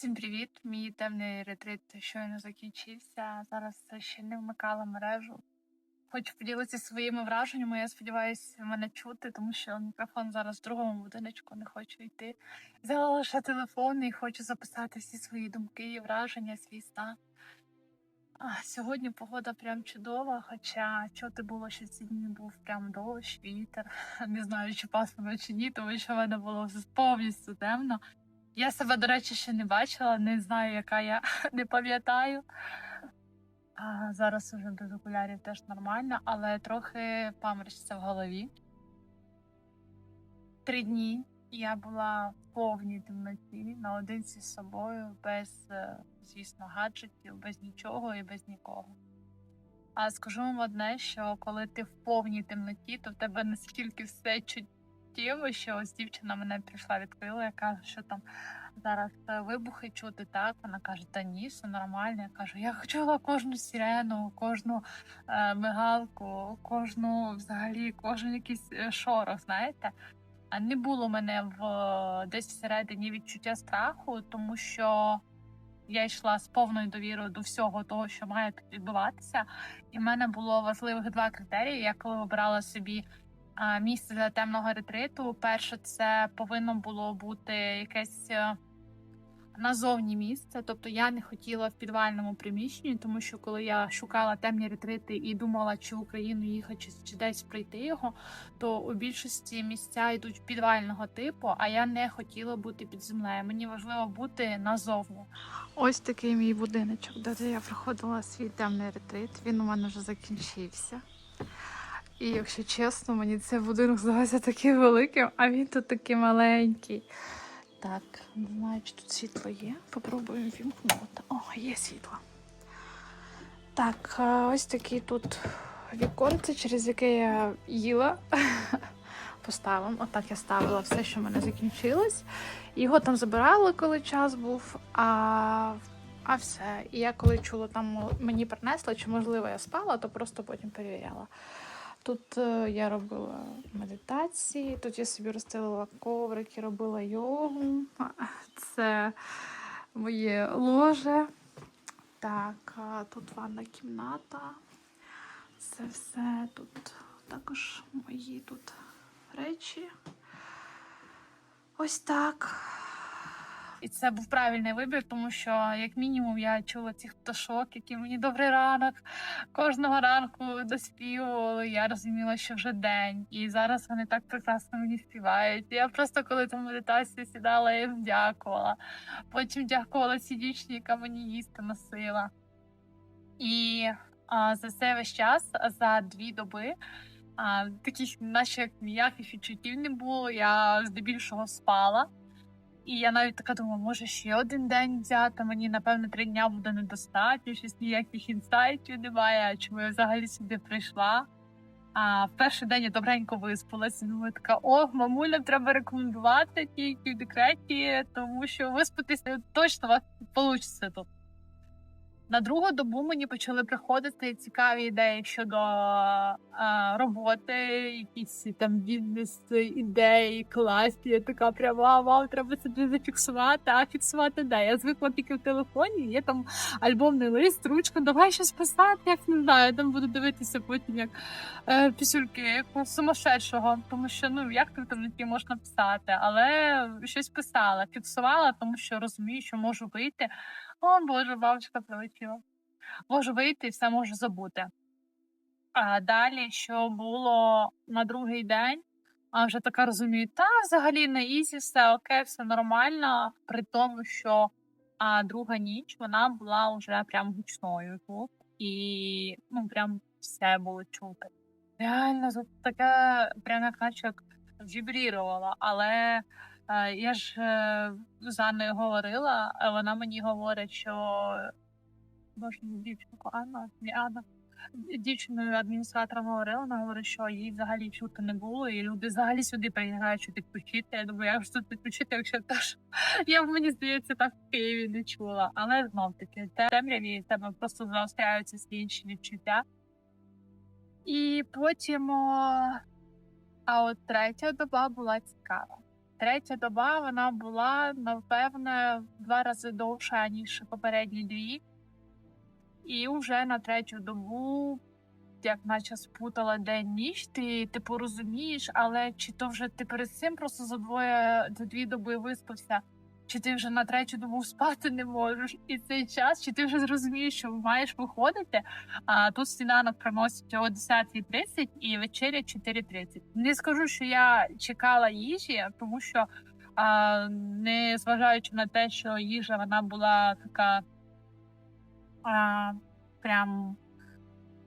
Всім привіт! Мій темний ретрит щойно закінчився. Зараз ще не вмикала мережу. Хочу поділитися своїми враженнями. Я сподіваюся, мене чути, тому що мікрофон зараз в другому будиночку не хочу йти. Взяла лише телефон і хочу записати всі свої думки, враження, свій стан. А, сьогодні погода прям чудова, хоча чути було, що ці дні був прям дощ, вітер. Не знаю, чи пасмурно чи ні, тому що в мене було повністю темно. Я себе, до речі, ще не бачила, не знаю, яка я не пам'ятаю. А, зараз уже без окулярів теж нормально, але трохи паморочиться в голові. Три дні я була в повній темноті, наодинці з собою, без, е, звісно, гаджетів, без нічого і без нікого. А скажу вам одне, що коли ти в повній темноті, то в тебе настільки все чуттєво, що ось дівчина мене прийшла, відкрила, я кажу, що там зараз е, вибухи чути, так? Вона каже, та ні, все нормально. Я кажу, я чула кожну сирену, кожну е, мигалку, кожну взагалі, кожен якийсь е, шорох, знаєте. А не було мене в десь всередині відчуття страху, тому що я йшла з повною довірою до всього того, що має відбуватися. І в мене було важливих два критерії. Я коли обирала собі місце для темного ретриту, перше, це повинно було бути якесь е, назовні місце. Тобто я не хотіла в підвальному приміщенні, тому що коли я шукала темні ретрити і думала, чи в Україну їхати, чи, десь прийти його, то у більшості місця йдуть підвального типу, а я не хотіла бути під землею. Мені важливо бути назовні. Ось такий мій будиночок, де я проходила свій темний ретрит. Він у мене вже закінчився. І якщо чесно, мені цей будинок здавався таким великим, а він тут такий маленький. Так, не знаю, чи тут світло є. Попробуємо вімкнути. О, є світло. Так, е, ось такий тут віконце, через яке я їла. Поставимо. Отак я ставила все, що в мене закінчилось. Його там забирали, коли час був. А а все. І я коли чула, там мені принесли, чи можливо я спала, то просто потім перевіряла. Тут е, я робила медитації, тут я собі розстелила коврики, робила йогу. Це моє ложе. Так, тут ванна кімната. Це все тут також мої тут речі. Ось так. І це був правильний вибір, тому що, як мінімум, я чула цих пташок, які мені добрий ранок. Кожного ранку доспівували. Я розуміла, що вже день, і зараз вони так прекрасно мені співають. Я просто коли там медитацію сідала, я їм дякувала. Потім дякувала цій яка мені їсти носила. І а, за це весь час, за дві доби. А, таких, наче як ніяких відчуттів не було. Я здебільшого спала. І я навіть така думала, може ще один день взяти. Мені напевно три дня буде недостатньо, щось ніяких інсайтів немає. Чому я взагалі сюди прийшла? А в перший день я добренько виспалася. Думаю, така о, мамулям треба рекомендувати тільки в декреті, тому що виспатися точно вас вийде тут. На другу добу мені почали приходити цікаві ідеї щодо а, роботи, якісь там бізнес-ідеї, класні. Я така пряма, вау, треба це зафіксувати, а фіксувати де. Я звикла тільки в телефоні, є там альбомний лист, ручка, давай щось писати, як не знаю, там буду дивитися потім як е, пісюльки, як сумасшедшого, тому що ну як в інтернеті можна писати, але щось писала, фіксувала, тому що розумію, що можу вийти. О, Боже, бабочка прилетіла. Можу вийти і все можу забути. А далі, що було на другий день, а вже така розумію, та взагалі на ізі, все окей, все нормально, при тому, що а друга ніч вона була вже прям гучною тут, і ну прям все було чути. Реально, таке прям як наче вібрірувала, але я ж е, з Анною говорила, а вона мені говорить, що боже, дівчинку Анна, не Анна. Дівчиною адміністратором говорила, вона говорить, що їй взагалі чути не було, і люди взагалі сюди приїжджають щоб відпочити. Я думаю, як ж тут відпочити, якщо теж я мені здається, так в Києві не чула. Але знов таки темряві тебе просто заостряються інші відчуття. І потім, а от третя доба була цікава. Третя доба вона була, напевне, в два рази довша, ніж попередні дві. І вже на третю добу, як наче спутала день ніч, ти типу розумієш, але чи то вже ти перед цим просто за двоє за дві доби виспався, чи ти вже на третю добу спати не можеш, і цей час, чи ти вже зрозумієш, що маєш виходити. А тут сніданок приносять о 10.30 і вечеря 4.30. Не скажу, що я чекала їжі, тому що а, не зважаючи на те, що їжа вона була така а, прям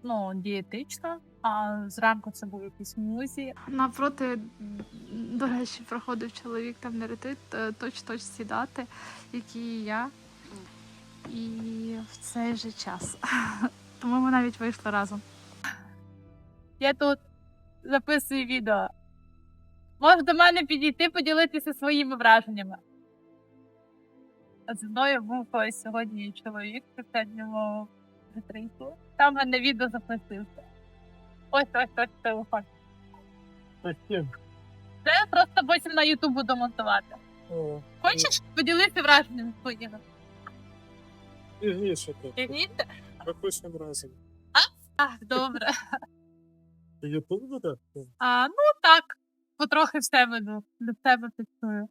ну, дієтична. А зранку це був якийсь музі. Навпроти, до речі, проходив чоловік там на ретрит, точ-точ сідати, як і я. І в цей же час. Тому ми навіть вийшли разом. Я тут записую відео. Можеш до мене підійти, поділитися своїми враженнями. Зі мною був сьогодні чоловік в попередньому ретриту. Там мене відео записився. Ось ось ось телефон. Таким. Це просто потім на Ютуб буду монтувати. О, Хочеш поділитися враженнями своїми? Пізніше? Запишемо разом. А, добре. Ютуб буде? А, ну так, потрохи все веду, до тебе фіксую.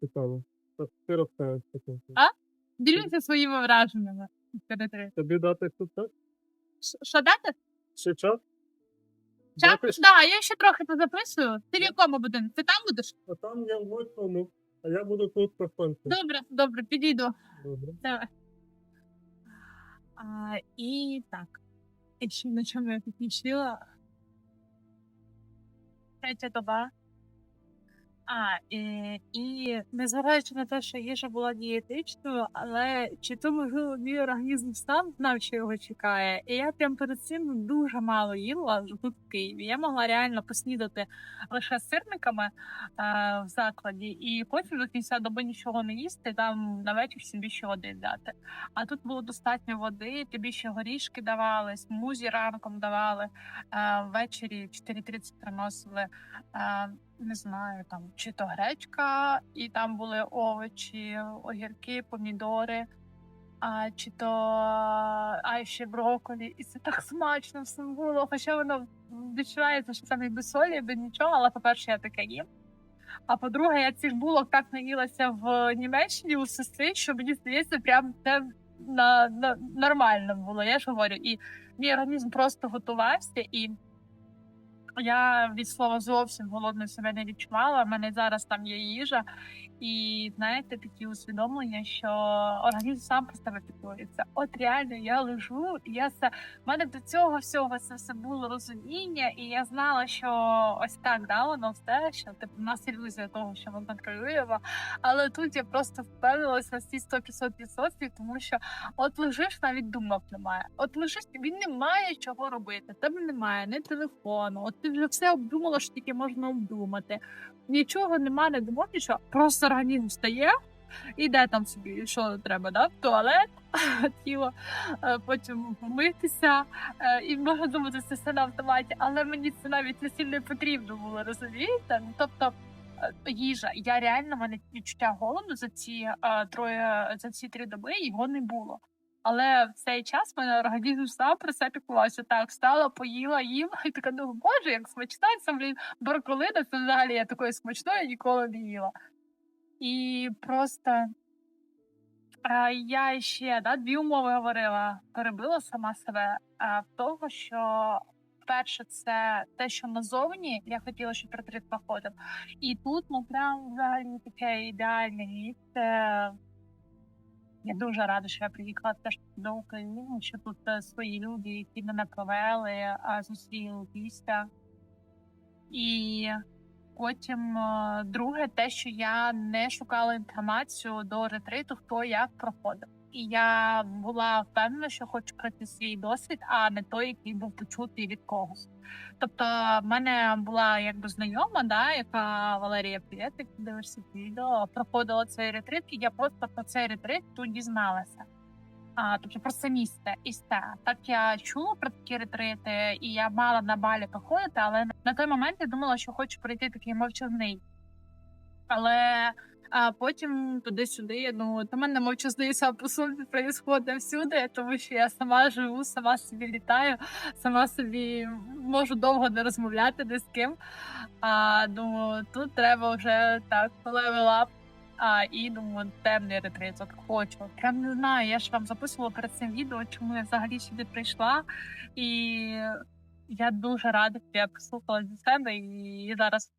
Цікаво. Так ти розкажеш таке. А? Ділюся своїми враженнями. Тобі дати тут так? Що дати? Ще час? Час? Так, Да, я ще трохи позаписую. Ти в якому будинку? Ти там будеш? А там я в восьмому, а я буду тут проходити. Добре, добре, підійду. Добре. Давай. А, і так. І на чому я підключила? Третя доба. А, і, і незважаючи на те, що їжа була дієтичною, але чи то можливо мій організм сам знав, що його чекає. І я прям перед цим дуже мало їла тут в Києві. Я могла реально поснідати лише сирниками е, в закладі, і потім до кінця доби нічого не їсти, там на вечір собі ще води дати. А тут було достатньо води, тобі ще горішки давали, смузі ранком давали, е, ввечері 4.30 приносили. Е, не знаю, там чи то гречка, і там були овочі, огірки, помідори, а чи то а ще брокколі. І це так смачно все було. Хоча воно відчувається, що це не без солі, без нічого, але по-перше, я таке їм. А по-друге, я цих булок так наїлася в Німеччині у сестри, що мені здається, прям це на, на нормально було. Я ж говорю, і мій організм просто готувався і. Я від слова зовсім голодною себе не відчувала. У мене зараз там є їжа, і знаєте, такі усвідомлення, що організм сам про себе піклується. От реально я лежу, і я все в мене до цього всього це все було розуміння, і я знала, що ось так да, воно все, що типу у нас ілюзія того, що ми контролюємо. Але тут я просто впевнилася на ці 100-500%, тому що от лежиш, навіть думок немає. От лежиш, тобі немає чого робити. Тебе немає ні телефону. От ти вже все обдумала, що тільки можна обдумати. Нічого немає, не думав, нічого. Просто організм встає, іде там собі, що треба, да? в туалет, тіло, е, потім помитися. е, І можна думати, це все на автоматі, але мені це навіть не потрібно було, розумієте? Ну, Тобто е, їжа. Я реально мене відчуття голоду за ці троє за ці три доби його не було. Але в цей час мене організм сам про це піклувався. Так, встала, поїла, їм, і така думаю, боже, як смачна це, блін, броколина, це взагалі я такої смачної ніколи не їла. І просто е, я ще да, дві умови говорила, перебила сама себе. А того, що перше, це те, що назовні я хотіла, щоб ретрит проходив. І тут ну прям взагалі таке ідеальне місце. Я дуже рада, що я приїхала теж до України, що тут е, свої люди, які мене провели, а зустріли після. І потім е, друге, те, що я не шукала інформацію до ретриту, хто як проходив. І я була впевнена, що хочу пройти свій досвід, а не той, який був почутий від когось. Тобто, в мене була якби знайома, да, яка Валерія як дивишся відео, проходила цей ретрит, і я просто про цей ретрит тут дізналася. А, тобто про це місце і. Так я чула про такі ретрити, і я мала на балі проходити, але на той момент я думала, що хочу пройти такий мовчазний Але а потім туди-сюди, я думаю, в мене мовчазний сам по собі проїсходить всюди, тому що я сама живу, сама собі літаю, сама собі можу довго не розмовляти ні з ким. А думаю, тут треба вже так up. А, і думаю, темний ретрит, от хочу. Прям не знаю, я ж вам записувала перед цим відео, чому я взагалі сюди прийшла. І я дуже рада, що я прислухала до себе і зараз.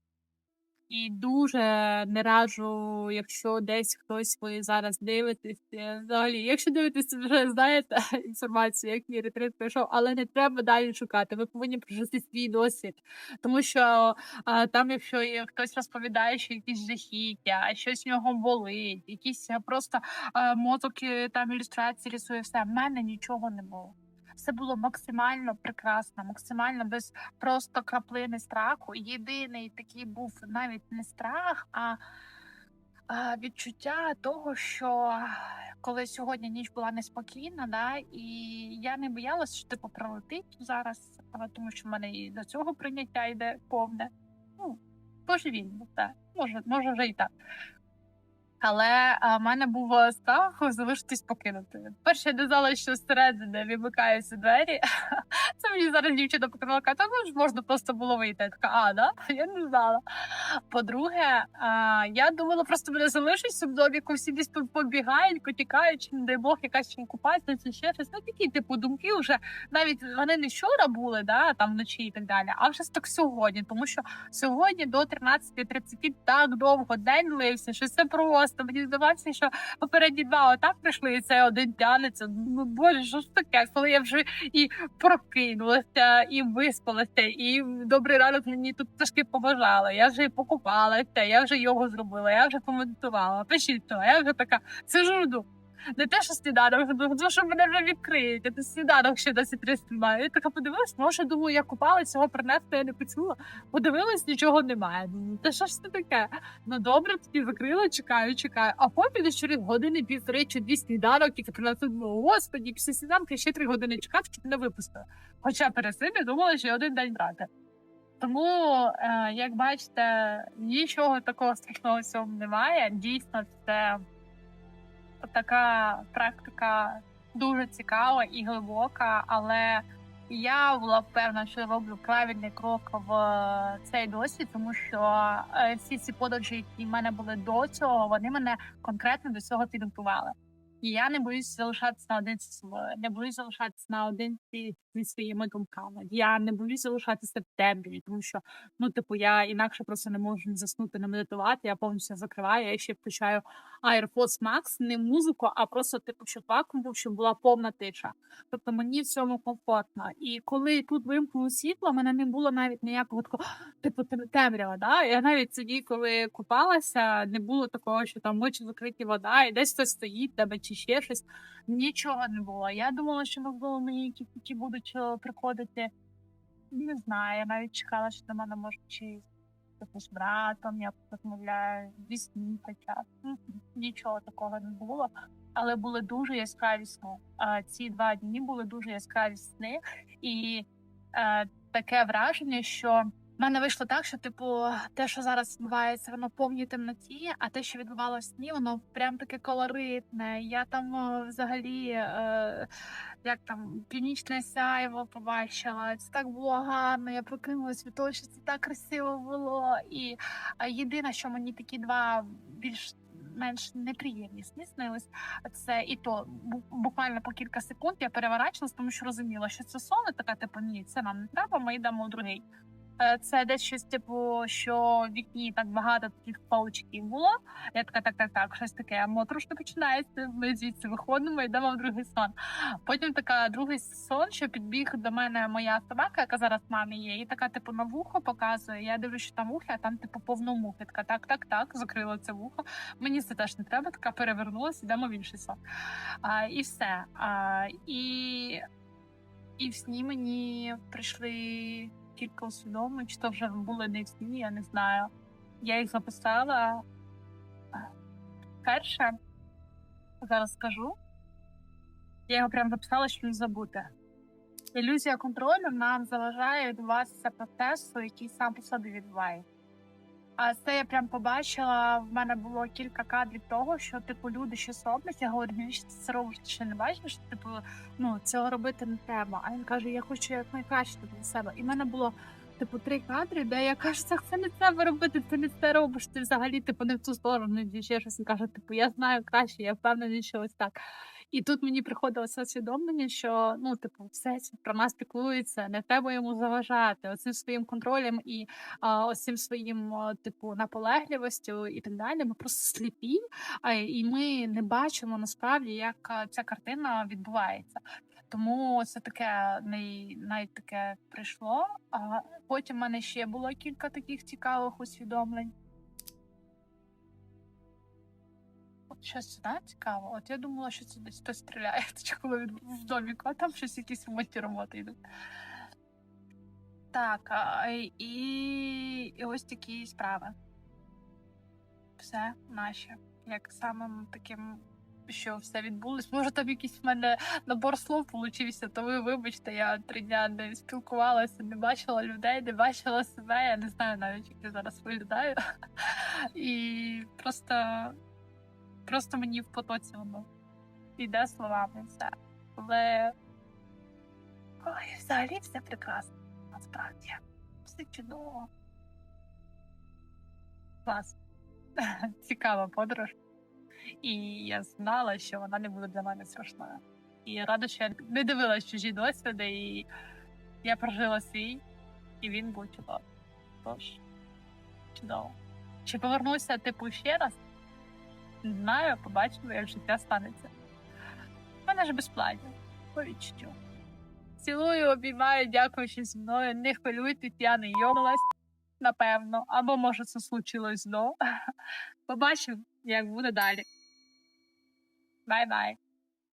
І дуже не раджу, якщо десь хтось ви зараз дивитесь. е, Взагалі, якщо дивитесь, вже знаєте інформацію, як мій ретрит пройшов, але не треба далі шукати. Ви повинні прожити свій досвід, тому що а, там, якщо є хтось розповідає, що якісь жахіття, а щось в нього болить, якісь е, просто а, мозок е, там ілюстрації рисує, все в мене нічого не було. Все було максимально прекрасно, максимально без просто краплини страху. Єдиний такий був навіть не страх, а, відчуття того, що коли сьогодні ніч була неспокійна, да, і я не боялася, що типу пролетить зараз, тому що в мене і до цього прийняття йде повне. Ну, божевільно, так. Може, може вже і так. Але а, в мене був страх залишитись покинути. Перше, я не знала, що зсередини вимикаються двері. Це мені зараз дівчина показала, каже, ну ж можна просто було вийти. Я така, а, да? Я не знала. По-друге, а, я думала, просто мене залишиться в доміку, всі десь побігають, потікають, не дай Бог, якась чи купація, чи ще щось. Ну такі, типу, думки вже навіть вони не вчора були, да, там вночі і так далі, а вже так сьогодні, тому що сьогодні до 13.30 так довго день лився, що це просто. Мені здавалося, що попередні два отак прийшли, і це один тянеться. Ну боже, що ж таке? Коли я вже і прокинулася, і виспалася, і добрий ранок мені тут трошки побажали. Я вже і покупалася, я вже його зробила, я вже помедитувала. Пишіть то, я вже така сижу. Не те, що сніданок, тому що мене вже відкриють, то сніданок ще досі три знімаю. Я така подивилась, може, думаю, я купала цього принести, я не почула. Подивилась, нічого немає. Та що ж це таке? Ну добре, тоді закрила, чекаю, чекаю. А потім через години півтори чи дві сніданок, тільки принесли, думаю, господі, після сніданки ще три години чекати, щоб не випустили. Хоча перед цим я думала, що один день брати. Тому, е, як бачите, нічого такого страшного в цьому немає. Дійсно, це така практика дуже цікава і глибока, але я була впевнена, що роблю правильний крок в цей досвід, тому що е, всі ці подорожі, які в мене були до цього, вони мене конкретно до цього підготували. І я не боюсь залишатися наодинці з собою, не боюсь залишатися наодинці зі своїми думками. Я не боюсь залишатися в темряві, тому що ну, типу, я інакше просто не можу не заснути, не медитувати. Я повністю закриваю. Я ще включаю AirPods Max, не музику, а просто типу, щоб вакуум був, щоб була повна тиша. Тобто мені в цьому комфортно. І коли тут вимкнуло світло, мене не було навіть ніякого такого, типу, тем- темрява. Да? Я навіть тоді, коли купалася, не було такого, що там очі закриті вода, і десь хтось стоїть тебе чи ще щось. Нічого не було. Я думала, що можливо мені якісь такі будуть е, приходити. Не знаю, я навіть чекала, що до мене може чи братом, я розмовляю вісні хоча. Нічого такого не було. Але були дуже яскраві сни. Ці два дні були дуже яскраві сни, і е, таке враження, що в мене вийшло так, що типу те, що зараз відбувається, воно повній темноті, а те, що відбувалося в сні, воно прям таке колоритне. Я там е, взагалі. Е, як там північне сяйво побачила. Це так було гарно. Я прокинулась від того, що це так красиво було. І а, єдине, що мені такі два більш менш неприємні сни снились, це і то бу- буквально по кілька секунд я переворачувалась, тому що розуміла, що це сон, і така типу, ні, це нам не треба, ми йдемо в другий. Е, Це десь щось, типу, що в вікні так багато таких паучків було. Я така, так, так, так, щось таке. Моторошно починається. Ми звідси виходимо, йдемо в другий сон. Потім така другий сон, що підбіг до мене моя собака, яка зараз в мамі є, і така, типу, на вухо показує. Я дивлюся, що там вухи, а там, типу, повно мухи. Така, так, так, так, закрила це вухо. Мені це теж не треба, така перевернулася, йдемо в інший сон. А, і все. А, і, і в сні мені прийшли кілька усвідомлень, чи то вже були не всі, я не знаю. Я їх записала. Перше, зараз скажу. Я його прям записала, щоб не забути. Ілюзія контролю нам заважає відбуватися процесу, який сам по собі відбувається. А це я прям побачила. В мене було кілька кадрів того, що типу люди щось роблять. Я говорю, навіщо це робиш? Ще не бачиш? Типу, ну цього робити не треба. А він каже: Я хочу як найкраще для себе. І в мене було. Типу, три кадри, де я кажу, так це не треба робити, ти не це робиш, ти взагалі типу не в ту сторону, ще щось. Він каже, типу, я знаю краще, я впевнений, що ось так. І тут мені приходило це усвідомлення, що ну, типу, все про нас піклується, не треба йому заважати. Оцим своїм контролем і а, ось цим своїм, типу, наполегливостю і так далі. Ми просто сліпі, а, і ми не бачимо насправді, як ця картина відбувається. Тому це таке най, таке прийшло. А потім в мене ще було кілька таких цікавих усвідомлень. Щось да, цікаво. От я думала, що це десь хтось стріляє, коли в доміку, а там щось якісь ремонтні роботи йдуть. Так, і, і ось такі справи. Все наші. Як самим таким, що все відбулось. Може, там якийсь в мене набор слов получився, то ви вибачте, я три дня не спілкувалася, не бачила людей, не бачила себе. Я не знаю навіть, як я зараз виглядаю. І просто, просто мені в потоці воно йде словами все. Але ой, взагалі все прекрасно. Насправді. Все чудово. Клас. Цікава подорож. І я знала, що вона не буде для мене страшною. І я рада, що я не дивилась чужі досвіди, і я прожила свій, і він був чудовий. Тож, чудово. Чи повернуся, типу, ще раз? Не знаю, побачимо, як життя станеться. У мене ж безплатно, по відчуттю. Цілую, обіймаю, дякую, що зі мною. Не хвилюйтесь, я не йомилась, напевно. Або може це случилось знову. Побачимо, як буде далі. Бай-бай.